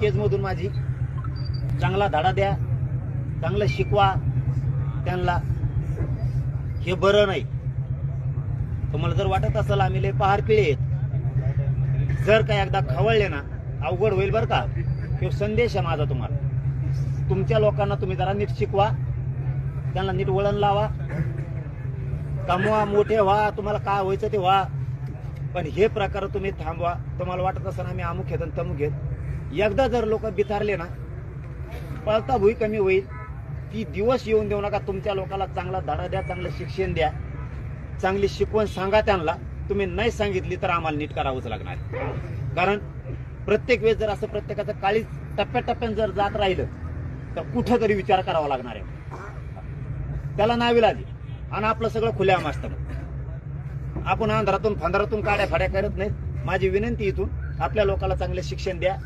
केजमधून माझी. चांगला धडा द्या. चांगलं शिकवा. त्यांना. हे बरं नाही. तुम्हाला जर वाटत असेल आम्ही लय पहार पिळे आहेत. जर का एकदा खवळले ना अवघड होईल बरं का. तो संदेश आहे माझा तुम्हाला. तुमच्या लोकांना तुम्ही जरा नीट शिकवा. त्यांना नीट वळण लावा. कमवा मोठे व्हा. तुम्हाला काय व्हायचं ते व्हा. पण हे प्रकार तुम्ही थांबवा. तुम्हाला वाटत असताना आम्ही अमुक घेत आणि तमुक घेत एकदा जर लोक बिथारले ना पळता भुई कमी होईल. ती दिवस येऊन देऊ नका. तुमच्या लोकांना चांगला धडा द्या चांगलं शिक्षण द्या. चांगली शिकवण सांगा त्यांना. तुम्ही नाही सांगितली तर आम्हाला नीट करावंच लागणार. कारण प्रत्येक वेळेस जर असं प्रत्येकाचं काळी टप्प्याटप्प्यानं जर जात राहिलं तर कुठं तरी विचार करावा लागणार आहे. त्याला नावी लागली आणि आपलं सगळं खुल्या असतं मग. आपण अंधारातून फांधारातून काड्या फाड्या करत नाहीत माझी विनंती इथून आपल्या लोकांना चांगले शिक्षण द्या.